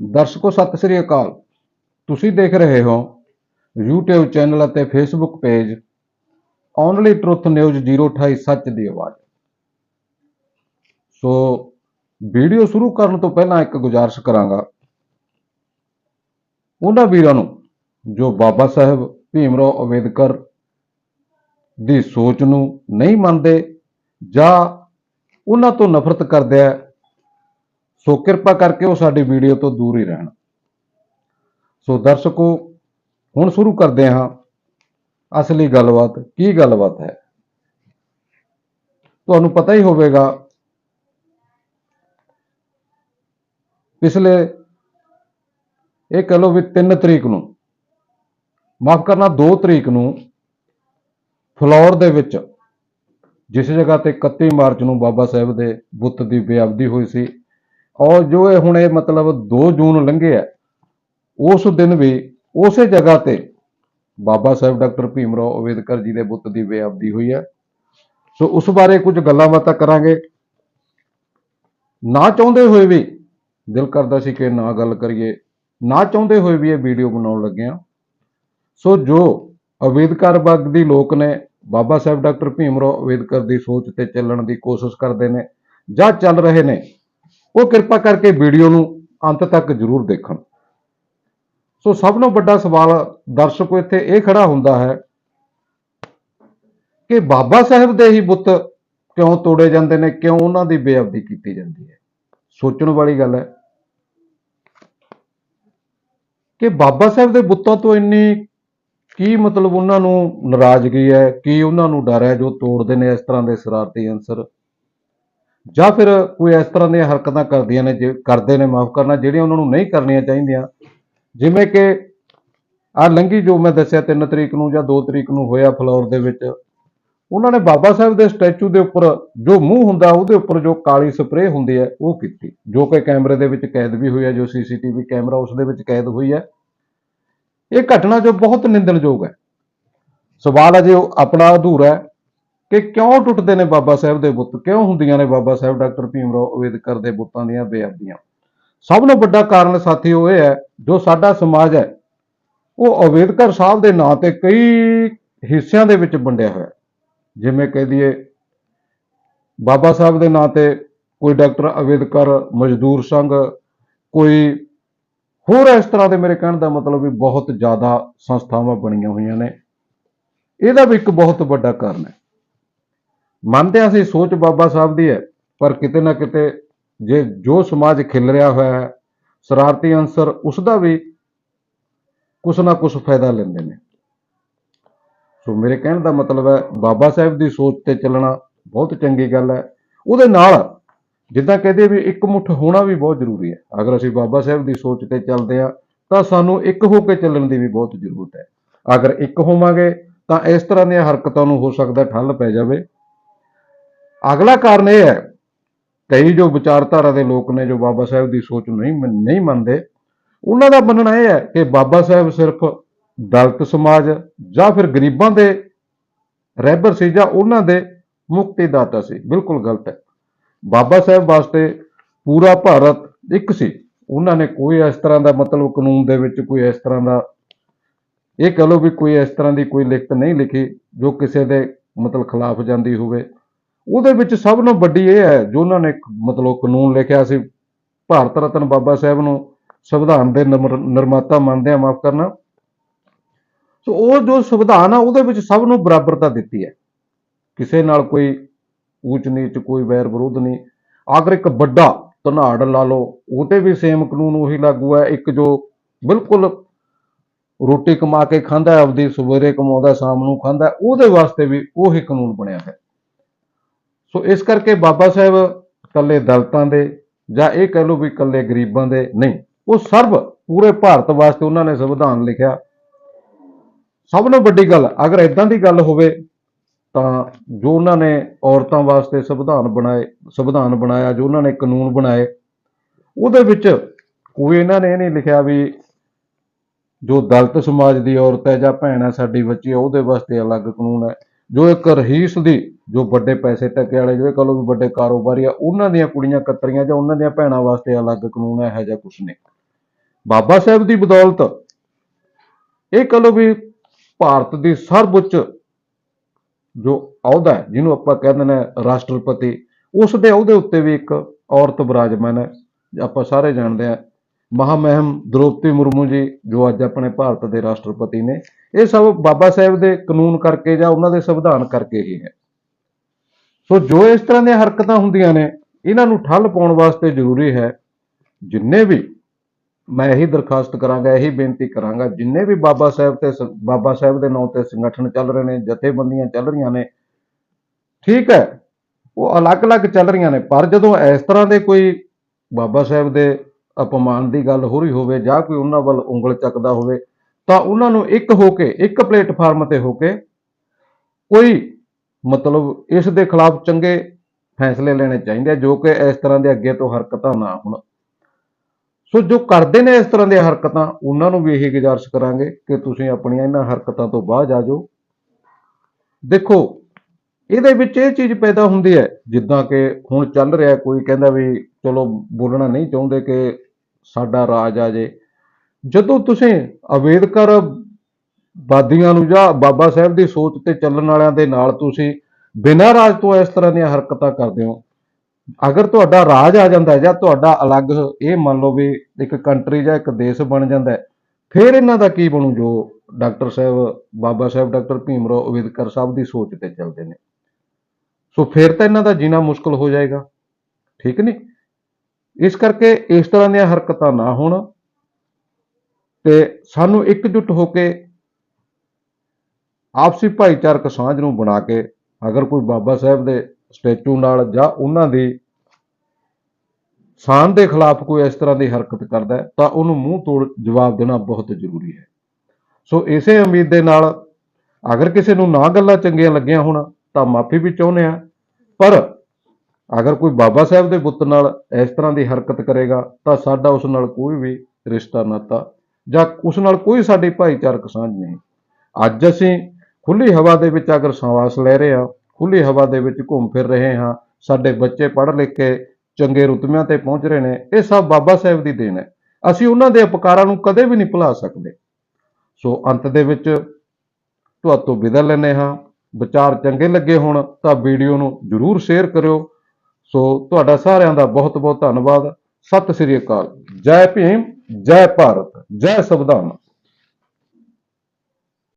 ਦਰਸ਼ਕੋ, ਸਤਿ ਸ੍ਰੀ ਅਕਾਲ। ਤੁਸੀਂ ਦੇਖ ਰਹੇ ਹੋ YouTube ਚੈਨਲ ਅਤੇ Facebook page only truth news 028 ਸੱਚ ਦੀ ਆਵਾਜ਼। ਸੋ, ਵੀਡੀਓ ਸ਼ੁਰੂ ਕਰਨ ਤੋਂ ਪਹਿਲਾਂ ਇੱਕ ਗੁਜ਼ਾਰਿਸ਼ ਕਰਾਂਗਾ। ਉਹਨਾਂ ਵੀਰਾਂ ਨੂੰ, ਜੋ ਬਾਬਾ ਸਾਹਿਬ ਭੀਮਰਾਓ ਅੰਬੇਦਕਰ ਦੀ ਸੋਚ ਨੂੰ ਨਹੀਂ ਮੰਨਦੇ ਜਾਂ ਉਹਨਾਂ ਤੋਂ ਨਫ਼ਰਤ ਕਰਦੇ ਆ ਸੋ ਕਿਰਪਾ ਕਰਕੇ ਉਹ ਸਾਡੀ ਵੀਡੀਓ ਤੋਂ ਦੂਰ ਹੀ ਰਹਿਣ। ਸੋ ਦਰਸ਼ਕੋ, ਹੁਣ ਸ਼ੁਰੂ ਕਰਦੇ ਹਾਂ ਅਸਲੀ ਗੱਲਬਾਤ। ਕੀ ਗੱਲਬਾਤ ਹੈ? ਤੁਹਾਨੂੰ ਪਤਾ ਹੀ ਹੋਵੇਗਾ, ਪਿਛਲੇ ਇਹ ਕਹ ਲਓ ਵੀ 3 ਤਰੀਕ ਨੂੰ, ਮਾਫ ਕਰਨਾ 2 ਤਰੀਕ ਨੂੰ ਫਲੋਰ ਦੇ ਵਿੱਚ, ਜਿਸ ਜਗ੍ਹਾ ਤੇ 31 ਮਾਰਚ ਨੂੰ ਬਾਬਾ ਸਾਹਿਬ ਦੇ ਬੁੱਤ ਦੀ ਬੇਅਬਦੀ ਹੋਈ ਸੀ ਔਰ ਜੋ ਇਹ ਹੁਣ ਇਹ ਮਤਲਬ 2 ਜੂਨ ਲੰਘਿਆ ਉਸ ਦਿਨ ਵੀ ਉਸੇ ਜਗ੍ਹਾ ਤੇ ਬਾਬਾ ਸਾਹਿਬ ਡਾਕਟਰ ਭੀਮ ਰਾਓ ਅੰਬੇਦਕਰ ਜੀ ਦੇ ਬੁੱਤ ਦੀ ਬੇਅਬਦੀ ਹੋਈ ਹੈ ਸੋ ਉਸ ਬਾਰੇ ਕੁਝ ਗੱਲਾਂ ਬਾਤਾਂ ਕਰਾਂਗੇ। ਨਾ ਚਾਹੁੰਦੇ ਹੋਏ ਵੀ ਦਿਲ ਕਰਦਾ ਸੀ ਕਿ ਨਾ ਗੱਲ ਕਰੀਏ, ਨਾ ਚਾਹੁੰਦੇ ਹੋਏ ਵੀ ਇਹ ਵੀਡੀਓ ਬਣਾਉਣ ਲੱਗੇ ਹਾਂ ਸੋ ਜੋ ਅੰਬੇਦਕਰ ਵਰਗ ਦੀ ਲੋਕ ਨੇ, ਬਾਬਾ ਸਾਹਿਬ ਡਾਕਟਰ ਭੀਮ ਰਾਓ ਅੰਬੇਦਕਰ ਦੀ ਸੋਚ ਤੇ ਚੱਲਣ ਦੀ ਕੋਸ਼ਿਸ਼ ਕਰਦੇ ਨੇ ਜਾਂ ਚੱਲ ਰਹੇ ਨੇ ਉਹ ਕਿਰਪਾ ਕਰਕੇ ਵੀਡੀਓ ਨੂੰ ਅੰਤ ਤੱਕ ਜ਼ਰੂਰ ਦੇਖਣ। ਸੋ ਸਭ ਤੋਂ ਵੱਡਾ ਸਵਾਲ ਦਰਸ਼ਕੋ ਇੱਥੇ ਇਹ ਖੜਾ ਹੁੰਦਾ ਹੈ ਕਿ ਬਾਬਾ ਸਾਹਿਬ ਦੇ ਹੀ ਬੁੱਤ ਕਿਉਂ ਤੋੜੇ ਜਾਂਦੇ ਨੇ, ਕਿਉਂ ਉਹਨਾਂ ਦੀ ਬੇਅਬਦੀ ਕੀਤੀ ਜਾਂਦੀ ਹੈ? ਸੋਚਣ ਵਾਲੀ ਗੱਲ ਹੈ ਕਿ ਬਾਬਾ ਸਾਹਿਬ ਦੇ ਬੁੱਤਾਂ ਤੋਂ ਇੰਨੀ ਕੀ ਮਤਲਬ ਉਹਨਾਂ ਨੂੰ ਨਾਰਾਜ਼ਗੀ ਹੈ, ਕੀ ਉਹਨਾਂ ਨੂੰ ਡਰ ਹੈ ਜੋ ਤੋੜਦੇ ਨੇ ਇਸ ਤਰ੍ਹਾਂ ਦੇ ਸ਼ਰਾਰਤੀ ਅੰਸਰ? ਜਾਂ ਫਿਰ ਕੋਈ ਇਸ ਤਰ੍ਹਾਂ ਦੀਆਂ ਹਰਕਤਾਂ ਕਰਦੀਆਂ ਨੇ, ਜੇ ਕਰਦੇ ਨੇ, ਮਾਫ ਕਰਨਾ, ਜਿਹੜੀਆਂ ਉਹਨਾਂ ਨੂੰ ਨਹੀਂ ਕਰਨੀਆਂ ਚਾਹੀਦੀਆਂ। ਜਿਵੇਂ ਕਿ ਆ ਲੰਗੀ ਜੋ ਮੈਂ ਦੱਸਿਆ 3 ਤਰੀਕ ਨੂੰ ਜਾਂ 2 ਤਰੀਕ ਨੂੰ ਹੋਇਆ ਫਲੋਰ ਦੇ ਵਿੱਚ, ਉਹਨਾਂ ਨੇ ਬਾਬਾ ਸਾਹਿਬ ਦੇ ਸਟੈਚੂ ਦੇ ਉੱਪਰ ਜੋ ਮੂੰਹ ਹੁੰਦਾ, ਉਹਦੇ ਉੱਪਰ ਜੋ ਕਾਲੀ ਸਪਰੇਅ ਹੁੰਦੀ ਹੈ, ਉਹ ਕੀਤੀ। ਜੋ ਕਿ ਕੈਮਰੇ ਦੇ ਵਿੱਚ ਕੈਦ ਵੀ ਹੋਈ ਹੈ, ਜੋ ਸੀਸੀਟੀਵੀ ਕੈਮਰਾ ਉਸ ਦੇ ਵਿੱਚ ਕੈਦ ਹੋਈ ਹੈ। ਇਹ ਘਟਨਾ ਜੋ ਬਹੁਤ ਨਿੰਦਣਯੋਗ ਹੈ। ਸਵਾਲ ਅਜੇ ਉਹ ਆਪਣਾ ਅਧੂਰਾ ਹੈ। ਕਿ ਕਿਉਂ ਟੁੱਟਦੇ ਨੇ ਬਾਬਾ ਸਾਹਿਬ ਦੇ ਬੁੱਤ? ਕਿਉਂ ਹੁੰਦੀਆਂ ਨੇ ਬਾਬਾ ਸਾਹਿਬ ਡਾਕਟਰ ਭੀਮ ਰਾਓ ਅੰਬੇਦਕਰ ਦੇ ਬੁੱਤਾਂ ਦੀਆਂ ਬੇਅਦਬੀਆਂ? ਸਭ ਤੋਂ ਵੱਡਾ ਕਾਰਨ ਸਾਥੀ ਉਹ ਇਹ ਹੈ, ਜੋ ਸਾਡਾ ਸਮਾਜ ਹੈ, ਉਹ ਅੰਬੇਦਕਰ ਸਾਹਿਬ ਦੇ ਨਾਂ ਤੇ ਕਈ ਹਿੱਸਿਆਂ ਦੇ ਵਿੱਚ ਵੰਡਿਆ ਹੋਇਆ ਜਿਵੇਂ ਕਹਿ ਦਈਏ, ਬਾਬਾ ਸਾਹਿਬ ਦੇ ਨਾਂ ਤੇ ਕੋਈ ਡਾਕਟਰ ਅੰਬੇਦਕਰ, ਮਜ਼ਦੂਰ ਸੰਘ, ਕੋਈ ਹੋਰ ਇਸ ਤਰ੍ਹਾਂ ਦੇ ਮੇਰੇ ਕਹਿਣ ਦਾ ਮਤਲਬ ਵੀ ਬਹੁਤ ਜ਼ਿਆਦਾ ਸੰਸਥਾਵਾਂ ਬਣੀਆਂ ਹੋਈਆਂ ਨੇ। ਇਹਦਾ ਵੀ ਇੱਕ ਬਹੁਤ ਵੱਡਾ ਕਾਰਨ ਹੈ। ਮੰਨਦੇ ਹਾਂ ਅਸੀਂ ਸੋਚ ਬਾਬਾ ਸਾਹਿਬ ਦੀ ਹੈ, ਪਰ ਕਿਤੇ ਨਾ ਕਿਤੇ ਜੇ ਜੋ ਸਮਾਜ ਖਿਲ ਰਿਹਾ ਹੋਇਆ ਹੈ, ਸ਼ਰਾਰਤੀ ਅੰਸਰ ਉਸ ਦਾ ਵੀ ਕੁਛ ਨਾ ਕੁਛ ਫਾਇਦਾ ਲੈਂਦੇ ਨੇ। ਸੋ ਮੇਰੇ ਕਹਿਣ ਦਾ ਮਤਲਬ ਹੈ, ਬਾਬਾ ਸਾਹਿਬ ਦੀ ਸੋਚ ਤੇ ਚੱਲਣਾ ਬਹੁਤ ਚੰਗੀ ਗੱਲ ਹੈ। ਉਹਦੇ ਨਾਲ ਜਿੱਦਾਂ ਕਹਦੇ ਵੀ ਇੱਕ ਮੁੱਠ ਹੋਣਾ ਵੀ ਬਹੁਤ ਜ਼ਰੂਰੀ ਹੈ। ਅਗਰ ਅਸੀਂ ਬਾਬਾ ਸਾਹਿਬ ਦੀ ਸੋਚ ਤੇ ਚੱਲਦੇ ਹਾਂ, ਤਾਂ ਸਾਨੂੰ ਇੱਕ ਹੋ ਕੇ ਚੱਲਣ ਦੀ ਵੀ ਬਹੁਤ ਜ਼ਰੂਰਤ ਹੈ। ਅਗਰ ਇੱਕ ਹੋਵਾਂਗੇ, ਤਾਂ ਇਸ ਤਰ੍ਹਾਂ ਦੀਆਂ ਹਰਕਤਾਂ ਨੂੰ ਹੋ ਸਕਦਾ ਠੱਲ ਪੈ ਜਾਵੇ। ਅਗਲਾ ਕਾਰਨ ਇਹ ਹੈ, ਕਈ ਜੋ ਵਿਚਾਰਧਾਰਾ ਦੇ ਲੋਕ ਨੇ ਜੋ ਬਾਬਾ ਸਾਹਿਬ ਦੀ ਸੋਚ ਨੂੰ ਨਹੀਂ ਨਹੀਂ ਮੰਨਦੇ, ਉਹਨਾਂ ਦਾ ਮੰਨਣਾ ਇਹ ਹੈ ਕਿ ਬਾਬਾ ਸਾਹਿਬ ਸਿਰਫ ਦਲਿਤ ਸਮਾਜ ਜਾਂ ਫਿਰ ਗਰੀਬਾਂ ਦੇ ਰਹਿਬਰ ਸੀ ਜਾਂ ਉਹਨਾਂ ਦੇ ਮੁਕਤੀਦਾਤਾ ਸੀ। ਬਿਲਕੁਲ ਗਲਤ ਹੈ। ਬਾਬਾ ਸਾਹਿਬ ਵਾਸਤੇ ਪੂਰਾ ਭਾਰਤ ਇੱਕ ਸੀ। ਉਹਨਾਂ ਨੇ ਕੋਈ ਇਸ ਤਰ੍ਹਾਂ ਦਾ ਮਤਲਬ ਕਾਨੂੰਨ ਦੇ ਵਿੱਚ ਕੋਈ ਇਸ ਤਰ੍ਹਾਂ ਦਾ, ਇਹ ਕਹ ਲਓ ਵੀ ਕੋਈ ਇਸ ਤਰ੍ਹਾਂ ਦੀ ਕੋਈ ਲਿਖਤ ਨਹੀਂ ਲਿਖੀ ਜੋ ਕਿਸੇ ਦੇ ਮਤਲਬ ਖਿਲਾਫ ਜਾਂਦੀ ਹੋਵੇ। ਉਹਦੇ ਵਿੱਚ ਸਭ ਤੋਂ ਵੱਡੀ ਇਹ ਹੈ, ਜੋ ਉਹਨਾਂ ਨੇ ਇੱਕ ਮਤਲਬ ਕਾਨੂੰਨ ਲਿਖਿਆ ਸੀ, ਭਾਰਤ ਰਤਨ ਬਾਬਾ ਸਾਹਿਬ ਨੂੰ ਸੰਵਿਧਾਨ ਦੇ ਨਮਰ- ਨਿਰਮਾਤਾ ਮੰਨਦੇ ਆ ਮਾਫ ਕਰਨਾ। ਸੋ ਉਹ ਜੋ ਸੰਵਿਧਾਨ ਆ, ਉਹਦੇ ਵਿੱਚ ਸਭ ਨੂੰ ਬਰਾਬਰਤਾ ਦਿੱਤੀ ਹੈ। ਕਿਸੇ ਨਾਲ ਕੋਈ ਊਚ ਨੀਚ, ਕੋਈ ਵੈਰ ਵਿਰੋਧ ਨਹੀਂ। ਅਗਰ ਇੱਕ ਵੱਡਾ ਧਨਾੜ ਲਾ ਲਓ ਉਹਤੇ ਵੀ ਸੇਮ ਕਾਨੂੰਨ ਉਹੀ ਲਾਗੂ ਹੈ। ਇੱਕ ਜੋ ਬਿਲਕੁਲ ਰੋਟੀ ਕਮਾ ਕੇ ਖਾਂਦਾ ਆਪਦੀ ਸਵੇਰੇ ਕਮਾਉਂਦਾ, ਸ਼ਾਮ ਨੂੰ ਖਾਂਦਾ ਉਹਦੇ ਵਾਸਤੇ ਵੀ ਉਹੀ ਕਾਨੂੰਨ ਬਣਿਆ ਹੈ ਸੋ ਇਸ ਕਰਕੇ ਬਾਬਾ ਸਾਹਿਬ ਇਕੱਲੇ ਦਲਤਾਂ ਦੇ ਜਾਂ ਇਹ ਕਹਿ ਲਓ ਵੀ ਇਕੱਲੇ ਗਰੀਬਾਂ ਦੇ ਨਹੀਂ, ਉਹ ਸਰਬ ਪੂਰੇ ਭਾਰਤ ਵਾਸਤੇ ਉਹਨਾਂ ਨੇ ਸੰਵਿਧਾਨ ਲਿਖਿਆ। ਸਭ ਤੋਂ ਵੱਡੀ ਗੱਲ, ਅਗਰ ਇਦਾਂ ਦੀ ਗੱਲ ਹੋਵੇ ਤਾਂ ਜੋ ਉਹਨਾਂ ਨੇ ਔਰਤਾਂ ਵਾਸਤੇ ਸੰਵਿਧਾਨ ਬਣਾਏ, ਸੰਵਿਧਾਨ ਬਣਾਇਆ, ਜੋ ਉਹਨਾਂ ਨੇ ਕਾਨੂੰਨ ਬਣਾਏ, ਉਹਦੇ ਵਿੱਚ ਕੋਈ ਇਹਨਾਂ ਨੇ ਇਹ ਨਹੀਂ ਲਿਖਿਆ ਵੀ ਜੋ ਦਲਤ ਸਮਾਜ ਦੀ ਔਰਤ ਹੈ ਜਾਂ ਭੈਣ ਹੈ, ਸਾਡੀ ਬੱਚੀ ਹੈ, ਉਹਦੇ ਵਾਸਤੇ ਅਲੱਗ ਕਾਨੂੰਨ ਹੈ। ਜੋ ਇੱਕ ਰਹੀਸ ਦੀ ਜੋ ਵੱਡੇ ਪੈਸੇ ਟੱਕੇ ਵਾਲੇ ਜੋ ਇਹ ਕਹ ਲਓ ਵੀ ਵੱਡੇ ਕਾਰੋਬਾਰੀ ਆ, ਉਹਨਾਂ ਦੀਆਂ ਕੁੜੀਆਂ ਕਤਰੀਆਂ ਜਾਂ ਉਹਨਾਂ ਦੀਆਂ ਭੈਣਾਂ ਵਾਸਤੇ ਅਲੱਗ ਕਾਨੂੰਨ ਹੈ ਇਹੋ ਜਿਹਾ ਕੁਛ ਨਹੀਂ। ਬਾਬਾ ਸਾਹਿਬ ਦੀ ਬਦੌਲਤ ਇਹ ਕਹ ਲਓ ਵੀ ਭਾਰਤ ਦੀ ਸਰਵਉੱਚ ਜੋ ਅਹੁਦਾ ਜਿਹਨੂੰ ਆਪਾਂ ਕਹਿੰਦੇ ਨੇ ਰਾਸ਼ਟਰਪਤੀ, ਉਸ ਦੇ ਅਹੁਦੇ ਉੱਤੇ ਵੀ ਇੱਕ ਔਰਤ ਵਿਰਾਜਮਾਨ ਹੈ ਆਪਾਂ ਸਾਰੇ ਜਾਣਦੇ ਹਾਂ। ਮਹਾਮਹਿਮ ਦ੍ਰੋਪਦੀ ਮੁਰਮੂ ਜੀ, ਜੋ ਅੱਜ ਆਪਣੇ ਭਾਰਤ ਦੇ ਰਾਸ਼ਟਰਪਤੀ ਨੇ, ਇਹ ਸਭ ਬਾਬਾ ਸਾਹਿਬ ਦੇ ਕਾਨੂੰਨ ਕਰਕੇ ਜਾਂ ਉਹਨਾਂ ਦੇ ਸੰਵਿਧਾਨ ਕਰਕੇ ਹੀ ਹੈ। ਸੋ ਜੋ ਇਸ ਤਰ੍ਹਾਂ ਦੀਆਂ ਹਰਕਤਾਂ ਹੁੰਦੀਆਂ ਨੇ, ਇਹਨਾਂ ਨੂੰ ਠੱਲ ਪਾਉਣ ਵਾਸਤੇ ਜ਼ਰੂਰੀ ਹੈ ਜਿੰਨੇ ਵੀ ਮੈਂ ਇਹੀ ਦਰਖਾਸਤ ਕਰਾਂਗਾ, ਇਹੀ ਬੇਨਤੀ ਕਰਾਂਗਾ, ਜਿੰਨੇ ਵੀ ਬਾਬਾ ਸਾਹਿਬ ਤੇ ਸ- ਬਾਬਾ ਸਾਹਿਬ ਦੇ ਨਾਂ ਤੇ ਸੰਗਠਨ ਚੱਲ ਰਹੇ ਨੇ, ਜਥੇਬੰਦੀਆਂ ਚੱਲ ਰਹੀਆਂ ਨੇ, ਠੀਕ ਹੈ, ਉਹ ਅਲੱਗ-ਅਲੱਗ ਚੱਲ ਰਹੀਆਂ ਨੇ, ਪਰ ਜਦੋਂ ਇਸ ਤਰ੍ਹਾਂ ਦੇ ਕੋਈ ਬਾਬਾ ਸਾਹਿਬ ਦੇ ਅਪਮਾਨ ਦੀ ਗੱਲ ਹੋ ਰਹੀ ਹੋਵੇ ਜਾਂ ਕੋਈ ਉਹਨਾਂ ਵੱਲ ਉਂਗਲ ਚੱਕਦਾ ਹੋਵੇ, ਤਾਂ ਉਹਨਾਂ ਨੂੰ ਇੱਕ ਹੋ ਕੇ, ਇੱਕ ਪਲੇਟਫਾਰਮ ਤੇ ਹੋ ਕੇ ਕੋਈ ਮਤਲਬ ਇਸ ਦੇ ਖਿਲਾਫ ਚੰਗੇ ਫੈਸਲੇ ਲੈਣੇ ਚਾਹੀਦੇ ਆ, ਜੋ ਕਿ ਇਸ ਤਰ੍ਹਾਂ ਦੇ ਅੱਗੇ ਤੋਂ ਹਰਕਤਾਂ ਨਾ ਹੋਣ। ਸੋ ਜੋ ਕਰਦੇ ਨੇ ਇਸ ਤਰ੍ਹਾਂ ਦੀਆਂ ਹਰਕਤਾਂ, ਉਹਨਾਂ ਨੂੰ ਵੀ ਇਹੀ ਗੁਜ਼ਾਰਿਸ਼ ਕਰਾਂਗੇ ਕਿ ਤੁਸੀਂ ਆਪਣੀਆਂ ਇਹਨਾਂ ਹਰਕਤਾਂ ਤੋਂ ਬਾਅਦ ਆ ਜਾਓ। ਦੇਖੋ, ਇਹਦੇ ਵਿੱਚ ਇਹ ਚੀਜ਼ ਪੈਦਾ ਹੁੰਦੀ ਹੈ, ਜਿੱਦਾਂ ਕਿ ਹੁਣ ਚੱਲ ਰਿਹਾ, ਕੋਈ ਕਹਿੰਦਾ ਵੀ ਚਲੋ ਬੋਲਣਾ ਨਹੀਂ ਚਾਹੁੰਦੇ ਕਿ ਸਾਡਾ ਰਾਜ ਆ ਜੇ। ਜਦੋਂ ਤੁਸੀਂ ਅਵੇਦਕਰ ਬਾਦੀਆਂ ਨੂੰ ਜਾਂ ਬਾਬਾ ਸਾਹਿਬ ਦੀ ਸੋਚ ਤੇ ਚੱਲਣ ਵਾਲਿਆਂ ਦੇ ਨਾਲ ਤੁਸੀਂ ਬਿਨਾਂ ਰਾਜ ਤੋਂ ਇਸ ਤਰ੍ਹਾਂ ਦੀਆਂ ਹਰਕਤਾਂ ਕਰਦੇ ਹੋ। ਅਗਰ ਤੁਹਾਡਾ ਰਾਜ ਆ ਜਾਂਦਾ ਜਾਂ ਤੁਹਾਡਾ ਅਲੱਗ ਇਹ ਮੰਨ ਲਓ ਵੀ ਇੱਕ ਕੰਟਰੀ ਜਾਂ ਇੱਕ ਦੇਸ਼ ਬਣ ਜਾਂਦਾ ਫਿਰ ਇਹਨਾਂ ਦਾ ਕੀ ਬਣੂ ਜੋ ਡਾਕਟਰ ਸਾਹਿਬ, ਬਾਬਾ ਸਾਹਿਬ ਡਾਕਟਰ ਭੀਮਰਾਓ ਅੰਬੇਦਕਰ ਸਾਹਿਬ ਦੀ ਸੋਚ ਤੇ ਚੱਲਦੇ ਨੇ। ਸੋ ਫਿਰ ਤਾਂ ਇਹਨਾਂ ਦਾ ਜੀਣਾ ਮੁਸ਼ਕਲ ਹੋ ਜਾਏਗਾ, ਠੀਕ ਨਹੀਂ? ਇਸ ਕਰਕੇ ਇਸ ਤਰ੍ਹਾਂ ਦੀਆਂ ਹਰਕਤਾਂ ਨਾ ਹੋਣ ਤੇ ਸਾਨੂੰ ਇਕਜੁੱਟ ਹੋ ਕੇ ਆਪਸੀ ਭਾਈਚਾਰਕ ਸਾਂਝ ਨੂੰ ਬਣਾ ਕੇ ਅਗਰ ਕੋਈ ਬਾਬਾ ਸਾਹਿਬ ਦੇ ਸਟੈਚੂ ਨਾਲ ਜਾਂ ਉਹਨਾਂ ਦੀ ਸ਼ਾਨ ਦੇ ਖਿਲਾਫ ਕੋਈ ਇਸ ਤਰ੍ਹਾਂ ਦੀ ਹਰਕਤ ਕਰਦਾ ਹੈ, ਤਾਂ ਉਹਨੂੰ ਮੂੰਹ ਤੋੜ ਜਵਾਬ ਦੇਣਾ ਬਹੁਤ ਜ਼ਰੂਰੀ ਹੈ। ਸੋ ਇਸੇ ਉਮੀਦ ਦੇ ਨਾਲ ਅਗਰ ਕਿਸੇ ਨੂੰ ਨਾ ਗੱਲਾਂ ਚੰਗੀਆਂ ਲੱਗੀਆਂ ਹੋਣ, ਤਾਂ ਮਾਫੀ ਵੀ ਚਾਹੁੰਦੇ ਆ ਪਰ ਅਗਰ ਕੋਈ ਬਾਬਾ ਸਾਹਿਬ ਦੇ ਬੁੱਤ ਨਾਲ ਇਸ ਤਰ੍ਹਾਂ ਦੀ ਹਰਕਤ ਕਰੇਗਾ, ਤਾਂ ਸਾਡਾ ਉਸ ਨਾਲ ਕੋਈ ਵੀ ਰਿਸ਼ਤਾ ਨਾਤਾ ਜਾਂ ਉਸ ਨਾਲ ਕੋਈ ਸਾਡੀ ਭਾਈਚਾਰਕ ਸਾਂਝ ਨਹੀਂ। ਅੱਜ ਅਸੀਂ ਖੁੱਲੀ ਹਵਾ ਦੇ ਵਿੱਚ ਅਗਰ ਸਵਾਸ ਲੈ ਰਹੇ ਹਾਂ ਖੁੱਲੀ ਹਵਾ ਦੇ ਵਿੱਚ ਘੁੰਮ ਫਿਰ ਰਹੇ ਹਾਂ, ਸਾਡੇ ਬੱਚੇ ਪੜ੍ਹ ਲਿਖ ਕੇ ਚੰਗੇ ਰੁਤਬਿਆਂ ਤੇ ਪਹੁੰਚ ਰਹੇ ਨੇ, ਇਹ ਸਭ ਬਾਬਾ ਸਾਹਿਬ ਦੀ ਦੇਣ ਹੈ। ਅਸੀਂ ਉਹਨਾਂ ਦੇ ਉਪਕਾਰਾਂ ਨੂੰ ਕਦੇ ਵੀ ਨਹੀਂ ਭੁਲਾ ਸਕਦੇ। ਸੋ ਅੰਤ ਦੇ ਵਿੱਚ ਤੁਹਾਤੋਂ ਵਿਦਾ ਲੈਂਦੇ ਹਾਂ। ਵਿਚਾਰ ਚੰਗੇ ਲੱਗੇ ਹੋਣ ਤਾਂ ਵੀਡੀਓ ਨੂੰ ਜਰੂਰ ਸ਼ੇਅਰ ਕਰਿਓ। ਸੋ ਤੁਹਾਡਾ ਸਾਰਿਆਂ ਦਾ ਬਹੁਤ ਬਹੁਤ ਧੰਨਵਾਦ। ਸਤਿ ਸ੍ਰੀ ਅਕਾਲ। ਜੈ ਭੀਮ, ਜੈ ਭਾਰਤ, ਜੈ ਸੰਵਿਧਾਨ।